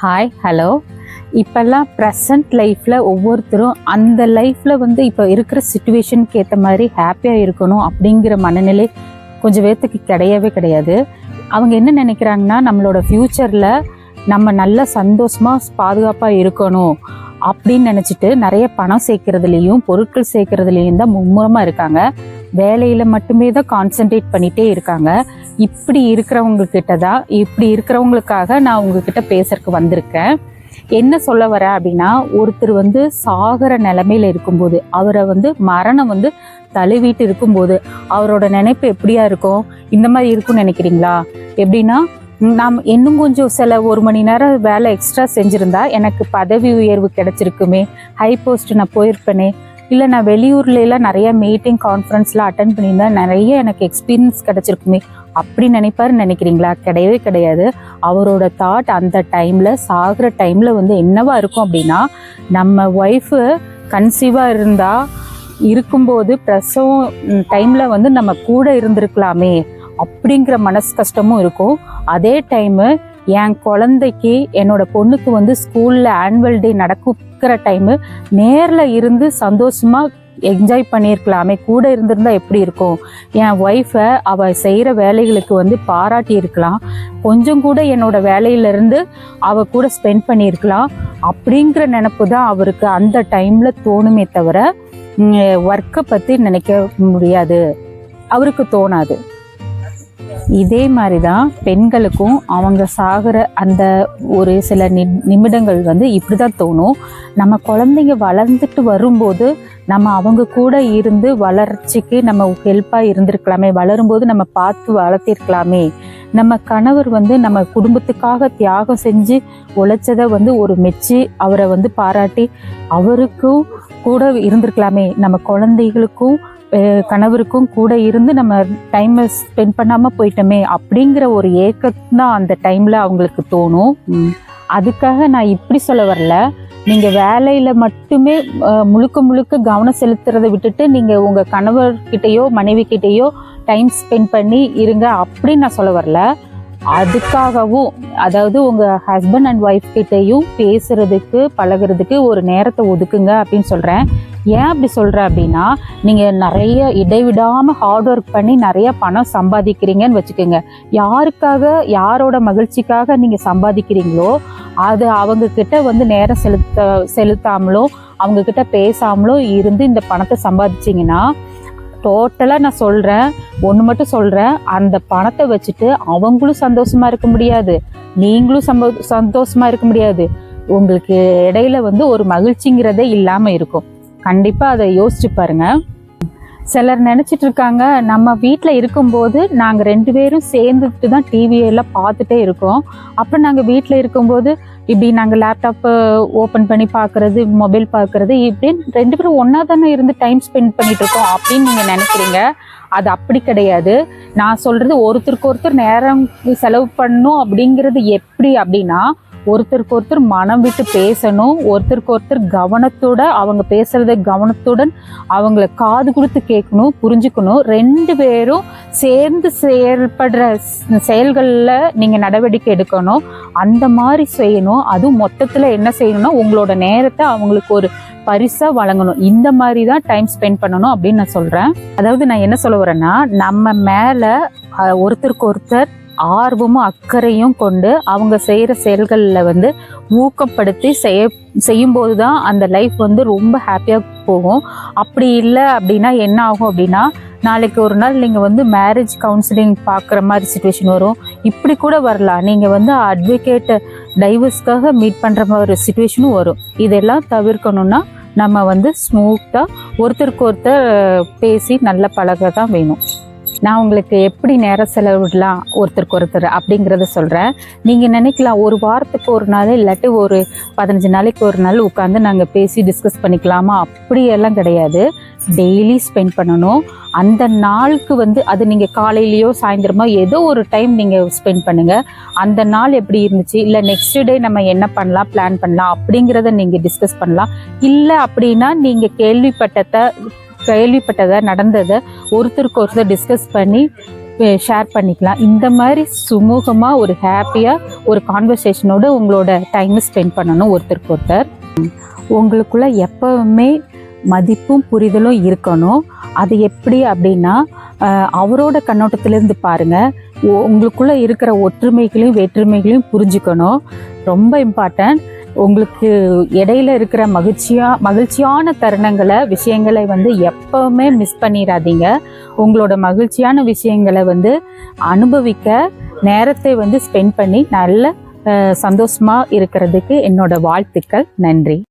Hi hello இப்போல்லாம் present லைஃப்பில் ஒவ்வொருத்தரும் அந்த லைஃப்பில் வந்து இப்போ இருக்கிற சுச்சுவேஷனுக்கு ஏற்ற மாதிரி ஹாப்பியாக இருக்கணும் அப்படிங்கிற மனநிலை கொஞ்சம் பேர்த்துக்கு கிடையவே கிடையாது. அவங்க என்ன நினைக்கிறாங்கன்னா நம்மளோட ஃப்யூச்சரில் நம்ம நல்ல சந்தோஷமாக பாதுகாப்பாக இருக்கணும் அப்படின்னு நினச்சிட்டு நிறைய பணம் சேர்க்கறதுலேயும் பொருட்கள் சேர்க்கறதுலேயும் தான் மும்முரமாக இருக்காங்க. வேலையில் மட்டுமே தான் கான்சென்ட்ரேட் பண்ணிகிட்டே இருக்காங்க. இப்படி இருக்கிறவங்க கிட்ட தான் இப்படி இருக்கிறவங்களுக்காக நான் உங்ககிட்ட பேசுறதுக்கு வந்திருக்கேன். என்ன சொல்ல வரேன் அப்படின்னா ஒருத்தர் வந்து சாகிற நிலமையில இருக்கும்போது அவரை வந்து மரணம் வந்து தழுவிட்டு இருக்கும்போது அவரோட நினைப்பு எப்படியா இருக்கும்? இந்த மாதிரி இருக்கும்னு நினைக்கிறீங்களா? எப்படின்னா நாம் இன்னும் கொஞ்சம் சில ஒரு மணி நேரம் வேலை எக்ஸ்ட்ரா செஞ்சுருந்தா எனக்கு பதவி உயர்வு கிடைச்சிருக்குமே ஹை போஸ்ட் நான் போயிருப்பேனே இல்லை நான் வெளியூர்லலாம் நிறைய மீட்டிங் கான்ஃபரன்ஸ்லாம் அட்டன் பண்ணியிருந்தேன். நிறைய எனக்கு எக்ஸ்பீரியன்ஸ் கிடச்சிருக்குமே. அப்படி நினைப்பாருன்னு நினைக்கிறீங்களா? கிடையவே கிடையாது. அவரோட தாட் அந்த டைமில் சாகிற டைமில் வந்து என்னவா இருக்கும் அப்படின்னா நம்ம ஒய்ஃபு கன்சீவாக இருந்தால் இருக்கும்போது பிரசவம் டைமில் வந்து நம்ம கூட இருந்திருக்கலாமே அப்படிங்கிற மனசு கஷ்டமும் இருக்கும். அதே டைமு என் குழந்தைக்கு என்னோட பொண்ணுக்கு வந்து ஸ்கூலில் ஆனுவல் டே நடக்கும் இருக்கிற டைமு நேரில் இருந்து சந்தோஷமாக என்ஜாய் பண்ணியிருக்கலாமே கூட இருந்திருந்தா எப்படி இருக்கும்? என் ஒய்ஃபை அவள் செய்கிற வேலைகளுக்கு வந்து பாராட்டியிருக்கலாம் கொஞ்சம் கூட என்னோட வேலையிலேருந்து அவள் கூட ஸ்பெண்ட் பண்ணியிருக்கலாம் அப்படிங்கிற நினப்பு தான் அவருக்கு அந்த டைமில் தோணுமே தவிர ஒர்க்கை பற்றி நினைக்க முடியாது. அவருக்கு தோணாது. இதே மாதிரி தான் பெண்களுக்கும் அவங்க சாகிற அந்த ஒரு சில நி நிமிடங்கள் வந்து இப்படி தான் தோணும். நம்ம குழந்தைங்க வளர்ந்துட்டு வரும்போது நம்ம அவங்க கூட இருந்து வளர்ச்சிக்கு நம்ம ஹெல்ப்பாக இருந்திருக்கலாமே வளரும்போது நம்ம பார்த்து வளர்த்திருக்கலாமே. நம்ம கணவர் வந்து நம்ம குடும்பத்துக்காக தியாகம் செஞ்சு உழைச்சதை வந்து ஒரு மெச்சு அவரை வந்து பாராட்டி அவருக்கும் கூட இருந்திருக்கலாமே. நம்ம குழந்தைகளுக்கும் கணவருக்கும் கூட இருந்து நம்ம டைமை ஸ்பெண்ட் பண்ணாமல் போயிட்டோமே அப்படிங்கிற ஒரு ஏக்கம் தான் அந்த டைமில் அவங்களுக்கு தோணும். அதுக்காக நான் இப்படி சொல்ல வரல. நீங்கள் வேலையில் மட்டுமே முழுக்க முழுக்க கவனம் செலுத்துறதை விட்டுட்டு நீங்கள் உங்கள் கணவர்கிட்டயோ மனைவி கிட்டேயோ டைம் ஸ்பெண்ட் பண்ணி இருங்க அப்படின்னு நான் சொல்ல வரல. அதுக்காகவும் அதாவது உங்கள் ஹஸ்பண்ட் அண்ட் ஒய்ஃப் கிட்டேயும் பேசுறதுக்கு பழகுறதுக்கு ஒரு நேரத்தை ஒதுக்குங்க அப்படின்னு சொல்கிறேன் ஏன் அப்படி சொல்கிறேன் அப்படின்னா நீங்கள் நிறைய இடைவிடாமல் ஹார்ட் ஒர்க் பண்ணி நிறைய பணம் சம்பாதிக்கிறீங்கன்னு வச்சுக்கோங்க. யாருக்காக யாரோட மகிழ்ச்சிக்காக நீங்கள் சம்பாதிக்கிறீங்களோ அது அவங்கக்கிட்ட வந்து நேரம் செலுத்த செலுத்தாமலோ அவங்கக்கிட்ட பேசாமலோ இருந்து இந்த பணத்தை சம்பாதிச்சிங்கன்னா டோட்டலாக நான் சொல்கிறேன் ஒன்று மட்டும் சொல்கிறேன் அந்த பணத்தை வச்சுட்டு அவங்களும் சந்தோஷமா இருக்க முடியாது. நீங்களும் சம்ப சந்தோஷமா இருக்க முடியாது. உங்களுக்கு இடையில வந்து ஒரு மகிழ்ச்சிங்கிறதே இல்லாமல் இருக்கும். கண்டிப்பாக அதை யோசிச்சு பாருங்க. சிலர் நினச்சிட்டு இருக்காங்க நம்ம வீட்டில் இருக்கும்போது நாங்கள் ரெண்டு பேரும் சேர்ந்துட்டு தான் டிவியெல்லாம் பார்த்துட்டே இருக்கோம். அப்போ நாங்கள் வீட்டில் இருக்கும்போது இப்படி நாங்கள் லேப்டாப்பு ஓப்பன் பண்ணி பார்க்குறது மொபைல் பார்க்குறது இப்படின்னு ரெண்டு பேரும் ஒன்றா தானே இருந்து டைம் ஸ்பெண்ட் பண்ணிட்டு இருக்கோம் அப்படின்னு நீங்கள் நினைக்கிறீங்க? அது அப்படி கிடையாது. நான் சொல்கிறது ஒருத்தருக்கு ஒருத்தர் நேரம் செலவு பண்ணணும் அப்படிங்கிறது எப்படி அப்படின்னா ஒருத்தருக்கு ஒருத்தர் மனம் விட்டு பேசணும் ஒருத்தருக்கு ஒருத்தர் கவனத்தோட அவங்க பேசுகிறத கவனத்துடன் அவங்கள காது கொடுத்து கேட்கணும் புரிஞ்சுக்கணும். ரெண்டு பேரும் சேர்ந்து செயல்படுற செயல்களில் நீங்கள் நடவடிக்கை எடுக்கணும். அந்த மாதிரி செய்யணும். அதுவும் மொத்தத்தில் என்ன செய்யணும்னா உங்களோட நேரத்தை அவங்களுக்கு ஒரு பரிசாக வழங்கணும். இந்த மாதிரி தான் டைம் ஸ்பெண்ட் பண்ணணும் அப்படின்னு நான் சொல்கிறேன் அதாவது நான் என்ன சொல்ல வரேன்னா நம்ம மேலே ஒருத்தருக்கு ஒருத்தர் ஆர்வமும் அக்கறையும் கொண்டு அவங்க செய்கிற செயல்களில் வந்து ஊக்கப்படுத்தி செய்ய செய்யும்போது தான் அந்த லைஃப் வந்து ரொம்ப ஹாப்பியாக போகும். அப்படி இல்லை அப்படின்னா என்ன ஆகும் அப்படின்னா நாளைக்கு ஒரு நாள் நீங்கள் வந்து மேரேஜ் கவுன்சிலிங் பார்க்குற மாதிரி சுச்சுவேஷன் வரும். இப்படி கூட வரலாம். நீங்கள் வந்து அட்வொகேட் டைவர்ஸ்க்காக மீட் பண்ணுற மாதிரி சுச்சுவேஷனும் வரும். இதெல்லாம் தவிர்க்கணும்னா நம்ம வந்து ஸ்மூத்தாக ஒருத்தருக்கு ஒருத்தர் பேசி நல்ல பழக தான் வேணும். நான் உங்களுக்கு எப்படி நேரம் செலவிடலாம் ஒருத்தருக்கு ஒருத்தர் அப்படிங்கிறத சொல்கிறேன் நீங்கள் நினைக்கலாம் ஒரு வாரத்துக்கு ஒரு நாள் இல்லாட்டி ஒரு பதினஞ்சு நாளைக்கு ஒரு நாள் உட்காந்து நாங்கள் பேசி டிஸ்கஸ் பண்ணிக்கலாமா? அப்படியெல்லாம் கிடையாது. டெய்லி ஸ்பெண்ட் பண்ணணும். அந்த நாளுக்கு வந்து அது நீங்கள் காலையிலையோ சாயந்தரமோ ஏதோ ஒரு டைம் நீங்கள் ஸ்பெண்ட் பண்ணுங்கள் அந்த நாள் எப்படி இருந்துச்சு? இல்லை நெக்ஸ்ட் டே நம்ம என்ன பண்ணலாம் பிளான் பண்ணலாம் அப்படிங்கிறத நீங்கள் டிஸ்கஸ் பண்ணலாம். இல்லை அப்படின்னா நீங்கள் கேள்விப்பட்டதை கேள்விப்பட்டதை நடந்ததை ஒருத்தருக்கு ஒருத்தர் டிஸ்கஸ் பண்ணி ஷேர் பண்ணிக்கலாம். இந்த மாதிரி சுமூகமாக ஒரு ஹாப்பியாக ஒரு கான்வர்சேஷனோடு உங்களோட டைமை ஸ்பெண்ட் பண்ணணும் ஒருத்தருக்கு ஒருத்தர். உங்களுக்குள்ள எப்பவுமே மதிப்பும் புரிதலும் இருக்கணும். அது எப்படி அப்படின்னா அவரோட கண்ணோட்டத்திலேருந்து பாருங்கள் உங்களுக்குள்ளே இருக்கிற ஒற்றுமைகளையும் வேற்றுமைகளையும் புரிஞ்சுக்கணும். ரொம்ப இம்பார்ட்டன்ட் உங்களுக்கு இடையில இருக்கிற மகிழ்ச்சியா மகிழ்ச்சியான தருணங்களை விஷயங்களை வந்து எப்பவுமே மிஸ் பண்ணிடாதீங்க. உங்களோட மகிழ்ச்சியான விஷயங்களை வந்து அனுபவிக்க நேரத்தை வந்து ஸ்பெண்ட் பண்ணி நல்ல சந்தோஷமாக சந்தோஷமா இருக்கிறதுக்கு என்னோட வாழ்த்துக்கள். நன்றி.